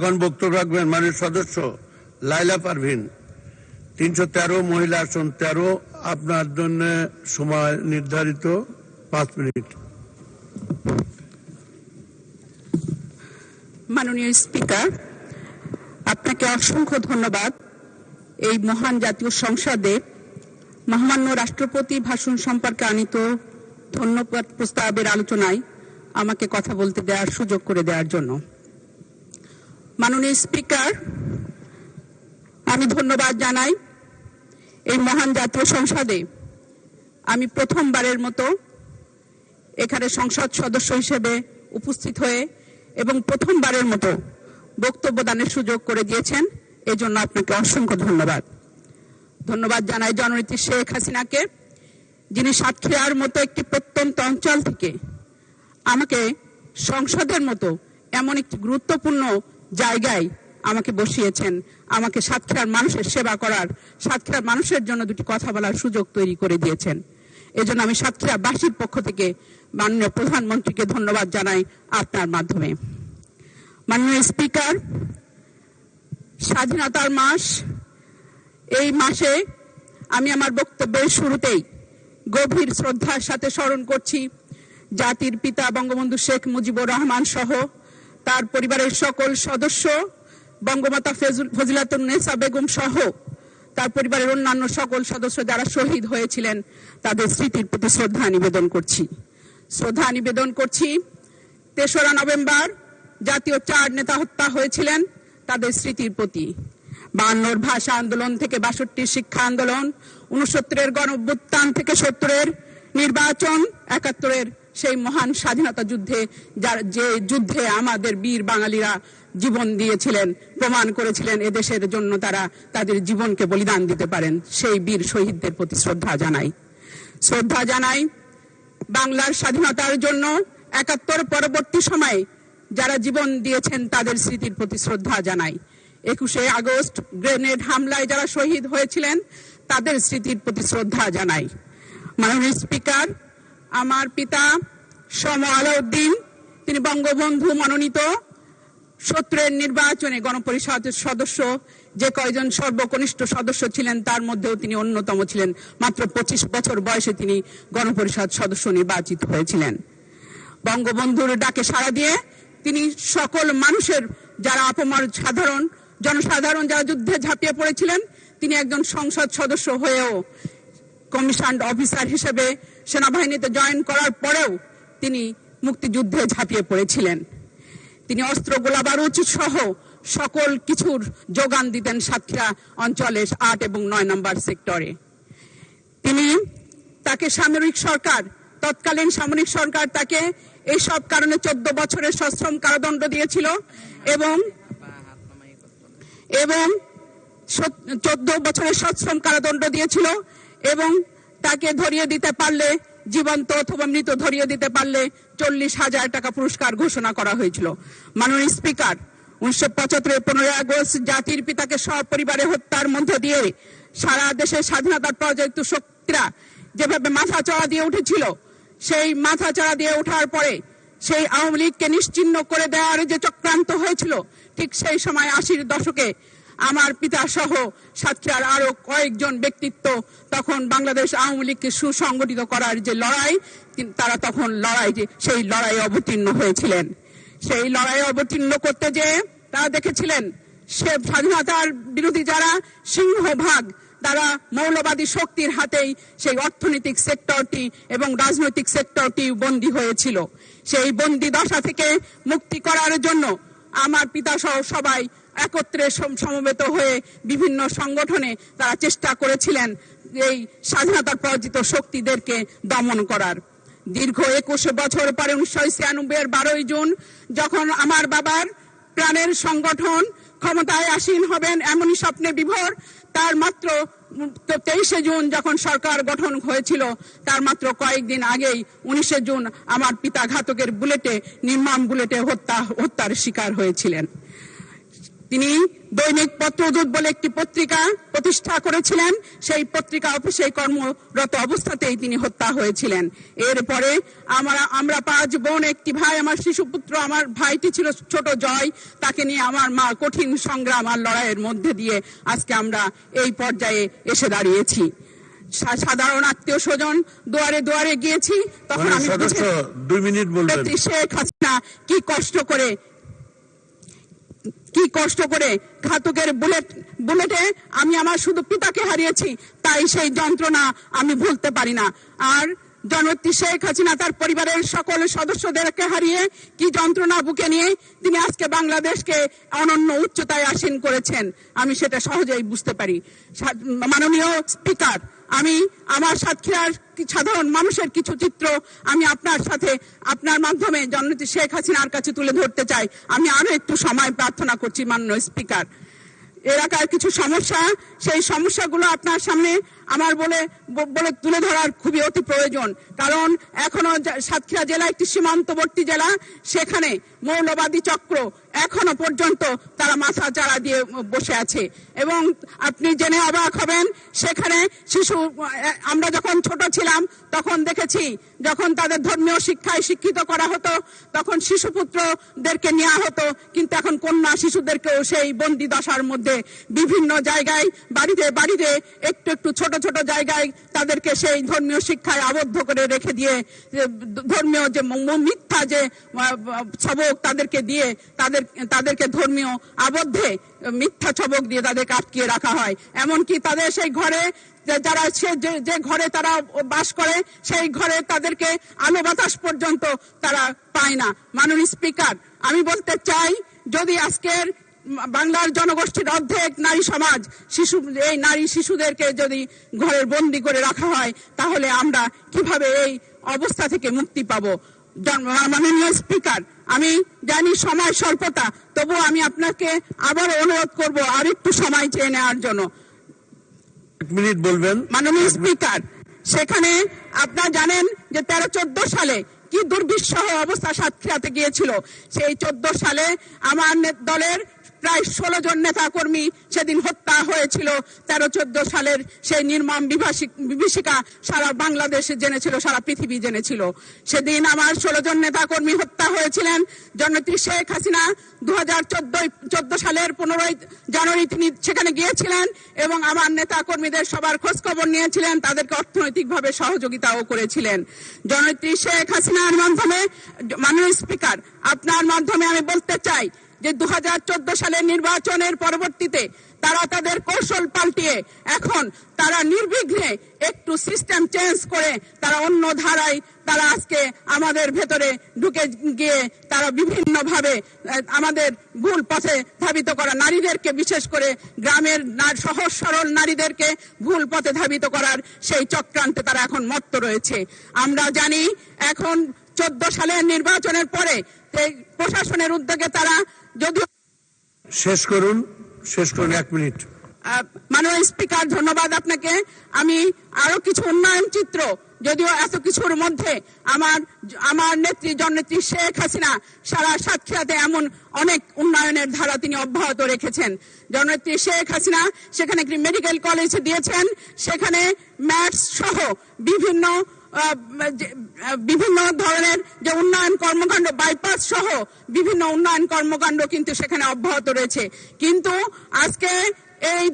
এখন বক্তব্য রাখবেন মাননীয় সদস্য লাইলা পারভিন। তিনশো তেরো মহিলা আসন তেরো, আপনার জন্য সময় নির্ধারিত পাঁচ মিনিট। মাননীয় স্পিকার, আপনাকে অসংখ্য ধন্যবাদ। এই মহান জাতীয় সংসদে মহামান্য রাষ্ট্রপতি ভাষণ সম্পর্কে আনিত ধন্যবাদ প্রস্তাবের আলোচনায় আমাকে কথা বলতে দেওয়ার সুযোগ করে দেওয়ার জন্য। মাননীয় স্পিকার, আমি ধন্যবাদ জানাই এই মহান জাতীয় সংসদে। আমি প্রথমবারের মতো এখানে সংসদ সদস্য হিসেবে উপস্থিত হয়ে এবং প্রথমবারের মতো বক্তব্য দানের সুযোগ করে দিয়েছেন। এজন্য আপনাকে অসংখ্য ধন্যবাদ। ধন্যবাদ জানাই জননীতি শেখ হাসিনাকে, যিনি সাতক্ষীরার মতো একটি প্রত্যন্ত অঞ্চল থেকে আমাকে সংসদের মতো এমন একটি গুরুত্বপূর্ণ জায়গায় আমাকে বসিয়েছেন, আমাকে সাতক্ষীরার মানুষের সেবা করার, সাতক্ষীরার মানুষের জন্য দুটি কথা বলার সুযোগ তৈরি করে দিয়েছেন। এজন্য আমি সাতক্ষীরাবাসীর পক্ষ থেকে মাননীয় প্রধানমন্ত্রীকে ধন্যবাদ জানাই আপনার মাধ্যমে। মাননীয় স্পিকার, স্বাধীনতার মাস, এই মাসে আমি আমার বক্তব্যের শুরুতেই গভীর শ্রদ্ধার সাথে স্মরণ করছি জাতির পিতা বঙ্গবন্ধু শেখ মুজিবুর রহমান সহ তার পরিবারের সকল সদস্য, বঙ্গমাতা ফেজুল- ফজিলাতুন্নেসা বেগম সহ তার পরিবারের অন্যান্য সকল সদস্য যারা শহীদ হয়েছিলেন, তাদের স্মৃতির প্রতি শ্রদ্ধা নিবেদন করছি। শ্রদ্ধা নিবেদন করছি, তেসরা নভেম্বর জাতীয় চার নেতা হত্যা হয়েছিলেন, তাদের স্মৃতির প্রতি। বায়ান্নর ভাষা আন্দোলন থেকে বাষট্টির শিক্ষা আন্দোলন উনসত্তরের গণ থেকে সত্তরের নির্বাচন, একাত্তরের সেই মহান স্বাধীনতা যুদ্ধে, যার যে যুদ্ধে আমাদের বীর বাঙালিরা জীবন দিয়েছিলেন, প্রমাণ করেছিলেন এদেশের জন্য তারা তাদের জীবনকে বলিদান দিতে পারেন, সেই বীর শহীদদের প্রতি শ্রদ্ধা জানাই। শ্রদ্ধা জানাই বাংলার স্বাধীনতার জন্য একাত্তর পরবর্তী সময়ে যারা জীবন দিয়েছেন তাদের স্মৃতির প্রতি শ্রদ্ধা জানাই। একুশে আগস্ট গ্রেনেড হামলায় যারা শহীদ হয়েছিলেন, তাদের স্মৃতির প্রতি শ্রদ্ধা জানাই। মাননীয় স্পিকার আমার পিতা সম আলাউদ্দিন, তিনি বঙ্গবন্ধু মনোনীত সত্তরের নির্বাচনে গণপরিষদের সদস্য, যে কয়জন সর্বকনিষ্ঠ সদস্য ছিলেন তার মধ্যেও তিনি অন্যতম ছিলেন। মাত্র পঁচিশ বছর বয়সে তিনি গণপরিষদ সদস্য নির্বাচিত হয়েছিলেন। বঙ্গবন্ধুর ডাকে সাড়া দিয়ে তিনি সকল মানুষের যারা অপমার সাধারণ, জনসাধারণ যারা যুদ্ধে ঝাঁপিয়ে পড়েছিলেন, তিনি একজন সংসদ সদস্য হয়েও কমিশন অফিসার হিসেবে সেনাবাহিনীতে জয়েন করার পরেও তিনি মুক্তিযুদ্ধে ঝাঁপিয়ে পড়েছিলেন। তিনি অস্ত্র গোলা বারুদ সহ সকল কিছুর যোগান দিতেন সাতক্ষীরা অঞ্চলে আট এবং নয় নম্বর সেক্টরে। তিনি তাকে সামরিক সরকার, তৎকালীন সামরিক সরকার তাকে এইসব কারণে চোদ্দ বছরের সশ্রম কারাদণ্ড দিয়েছিল এবং এবং চোদ্দ বছরের সশ্রম কারাদণ্ড দিয়েছিল এবং তাকে ধরিয়ে দিতে পারলে, জীবন্ত অথবা মৃত ধরিয়ে দিতে পারলে চল্লিশ হাজার টাকা পুরস্কার ঘোষণা করা হয়েছিল। মাননীয় স্পিকার, উনিশশো পঁচাত্তরের পনেরোই আগস্ট জাতির পিতাকে সপরিবারে হত্যার মধ্য দিয়ে সারা দেশের স্বাধীনতার প্রজেক্ট শক্তিরা যেভাবে মাথা চড়া দিয়ে উঠেছিল, সেই মাথা চড়া দিয়ে ওঠার পরে সেই আওয়ামী লীগকে নিশ্চিহ্ন করে দেওয়ার যে চক্রান্ত হয়েছিল, ঠিক সেই সময় আশির দশকে আমার পিতা সহ সাতক্ষীরার আরও কয়েকজন ব্যক্তিত্ব তখন বাংলাদেশ আওয়ামী লীগকে সুসংগঠিত করার যে লড়াই তারা তখন লড়াই সেই লড়াই অবতীর্ণ হয়েছিলেন। সেই লড়াই অবতীর্ণ করতে যে তারা দেখেছিলেন, সে স্বাধীনতার বিরোধী যারা সিংহভাগ, তারা মৌলবাদী শক্তির হাতেই সেই অর্থনৈতিক সেক্টরটি এবং রাজনৈতিক সেক্টরটি বন্দী হয়েছিল। সেই বন্দি দশা থেকে মুক্তি করার জন্য আমার পিতা সহ সবাই একত্রে সমবেত হয়ে বিভিন্ন সংগঠনে তারা চেষ্টা করেছিলেন এই স্বাধীনতার পরাজিত শক্তিদেরকে দমন করার। দীর্ঘ একুশ বছর পরে উনিশশো ছিয়ানব্বই এর বারোই জুন যখন আমার বাবার প্রাণের সংগঠন ক্ষমতায় আসীন হবেন এমনই স্বপ্নে বিভোর, তার মাত্র তেইশে জুন যখন সরকার গঠন হয়েছিল, তার মাত্র কয়েকদিন আগেই উনিশে জুন আমার পিতা ঘাতকের বুলেটে, নির্মম বুলেটে হত্যা হত্যার শিকার হয়েছিলেন। তিনি দৈনিক পত্রদূত বলে একটি পত্রিকা প্রতিষ্ঠা করেছিলেন। সেই পত্রিকা অফিসে কর্মরত অবস্থাতেই তিনি হত্যা হয়েছিলেন। এরপরে আমরা আমরা পাঁচ বোন একটি ভাই আমার শিশুপুত্র আমার ভাইটি ছিল ছোট জয় তাকে নিয়ে আমার মা কঠিন সংগ্রাম আর লড়াইয়ের মধ্যে দিয়ে আজকে আমরা এই পর্যায়ে এসে দাঁড়িয়েছি। সাধারণ আত্মীয় স্বজন দুয়ারে দুয়ারে গিয়েছি তখন আমি মিনিট বলবেন। শেখ হাসিনা কি কষ্ট করে কি কষ্ট করে ঘাতকের বুলেট, বুলেটে আমি আমার শুধু পিতাকে হারিয়েছি, তাই সেই যন্ত্রণা আমি ভুলতে পারি না। আর জননেত্রী শেখ হাসিনা তার পরিবারের সকল সদস্যদেরকে হারিয়ে কি যন্ত্রণা বুকে নিয়ে তিনি আজকে বাংলাদেশকে অনন্য উচ্চতায় আসীন করেছেন। আমি সেটা সহজেই বুঝতে পারি। মাননীয় স্পিকার, আমি আমার সাতক্ষীরার সাধারণ মানুষের কিছু চিত্র আমি আপনার সাথে আপনার মাধ্যমে জননেত্রী শেখ হাসিনার কাছে তুলে ধরতে চাই। আমি আরও একটু সময় প্রার্থনা করছি মাননীয় স্পিকার। এলাকার কিছু সমস্যা, সেই সমস্যাগুলো আপনার সামনে আমার বলে বলে তুলে ধরার খুবই অতি প্রয়োজন। কারণ এখনও সাতক্ষীরা জেলা একটি সীমান্তবর্তী জেলা, সেখানে মৌলবাদী চক্র এখনও পর্যন্ত তারা মাথা চাড়া দিয়ে বসে আছে। এবং আপনি জেনে অবাক হবেন সেখানে শিশু আমরা যখন ছোট ছিলাম তখন দেখেছি যখন তাদের ধর্মীয় শিক্ষায় শিক্ষিত করা হতো তখন শিশুপুত্রদেরকে নেওয়া হতো কিন্তু এখন কন্যা শিশুদেরকেও সেই বন্দি দশার মধ্যে বিভিন্ন জায়গায় বাড়িতে বাড়িতে একটু একটু ছোট ছোট জায়গায় তাদেরকে সেই ধর্মীয় শিক্ষায় আবদ্ধ করে রেখে দিয়ে ধর্মীয় যে মিথ্যা যে আহ, সবক তাদেরকে দিয়ে, তাদের, তাদেরকে ধর্মীয় আবদ্ধে মিথ্যা ছবক দিয়ে তাদেরকে আটকিয়ে রাখা হয়। এমনকি তাদের সেই ঘরে যারা সে, যে ঘরে তারা বাস করে, সেই ঘরে তাদেরকে আলো বাতাস পর্যন্ত তারা পায় না। মাননীয় স্পিকার, আমি বলতে চাই, যদি আজকের বাংলার জনগোষ্ঠীর অর্ধেক নারী সমাজ, শিশু, এই নারী শিশুদেরকে যদি ঘরের বন্দি করে রাখা হয়, তাহলে আমরা কীভাবে এই অবস্থা থেকে মুক্তি পাবো? মাননীয় স্পিকার আমি জানি সময় স্বল্পতা তবু আমি আপনাকে আবার অনুরোধ করব আর একটু সময় চেয়ে নেওয়ার জন্য। মিনিট বলবেন। মাননীয় স্পিকার সেখানে আপনারা জানেন যে তেরো চোদ্দ সালে কি দুর্বিষহ অবস্থা সাতক্ষীরাতে গিয়েছিল। সেই চোদ্দ সালে আমার দলের প্রায় ষোলো জন নেতা কর্মী সেদিন হত্যা হয়েছিল। তেরো, চোদ্দ সালের সেই নির্মম বিভাষিক- সারা বাংলাদেশে জেনেছিল, সারা পৃথিবী জেনেছিল। সেদিন আমার ষোলো জন নেতা কর্মী হত্যা হয়েছিলেন। জননেত্রী শেখ হাসিনা দু হাজার চোদ্দ সালের পনেরোই জানুয়ারি তিনি সেখানে গিয়েছিলেন এবং আমার নেতা কর্মীদের সবার খোঁজ খবর নিয়েছিলেন। তাদেরকে অর্থনৈতিকভাবে সহযোগিতাও করেছিলেন। জননেত্রী শেখ হাসিনার মাধ্যমে, মাননীয় স্পিকার, আপনার মাধ্যমে আমি বলতে চাই যে দু হাজার চোদ্দ সালের নির্বাচনের পরবর্তীতে তারা তাদের কৌশল পাল্টিয়ে এখন তারা নির্বিঘ্নে একটু সিস্টেম চেঞ্জ করে তারা অন্য ধারায় তারা আজকে আমাদের ভেতরে ঢুকে গিয়ে তারা বিভিন্ন ভাবে আমাদের ভুল পথে ধাবিত করা নারীদেরকে বিশেষ করে গ্রামের সহজ সরল নারীদেরকে ভুল পথে ধাবিত করার সেই চক্রান্তে তারা এখন মত্ত রয়েছে। আমরা জানি এখন চোদ্দ সালের নির্বাচনের পরে প্রশাসনের উদ্যোগে তারা যদিও শেষ করুন শেষ করুন এক মিনিট। মাননীয় স্পিকার ধন্যবাদ আপনাকে। আমি আরও কিছু উন্নয়ন চিত্র যদিও এত কিছুর মধ্যে আমার আমার নেত্রী জননেত্রী শেখ হাসিনা সারা সাতক্ষীরাতে এমন অনেক উন্নয়নের ধারা তিনি অব্যাহত রেখেছেন। জননেত্রী শেখ হাসিনা সেখানে একটি মেডিকেল কলেজ দিয়েছেন। সেখানে ম্যাথস সহ বিভিন্ন বিভিন্ন ধরনের যে উন্নয়ন কর্মকাণ্ড বাইপাস সহ বিভিন্ন উন্নয়ন কর্মকাণ্ড কিন্তু সেখানে অব্যাহত রয়েছে। কিন্তু আজকে এই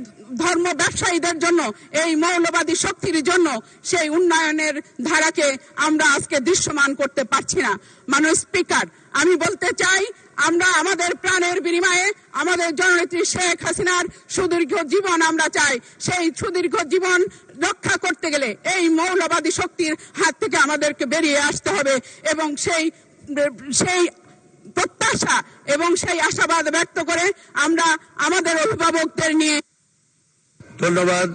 ধর্ম ব্যবসায়ীদের জন্য, এই মৌলবাদী শক্তির জন্য সেই উন্নয়নের ধারাকে আমরা আজকে দৃশ্যমান করতে পারছি না। মানুষ স্পিকার আমি বলতে চাই আমরা আমাদের প্রাণের বিনিময়ে আমাদের জননেত্রী শেখ হাসিনার সুদীর্ঘ জীবন আমরা চাই। সেই সুদীর্ঘ জীবন রক্ষা করতে গেলে এই মৌলবাদী শক্তির হাত থেকে আমাদেরকে বেরিয়ে আসতে হবে এবং সেই সেই প্রত্যাশা এবং সেই আশাবাদ ব্যক্ত করে আমরা আমাদের অভিভাবকদের নিয়ে ধন্যবাদ।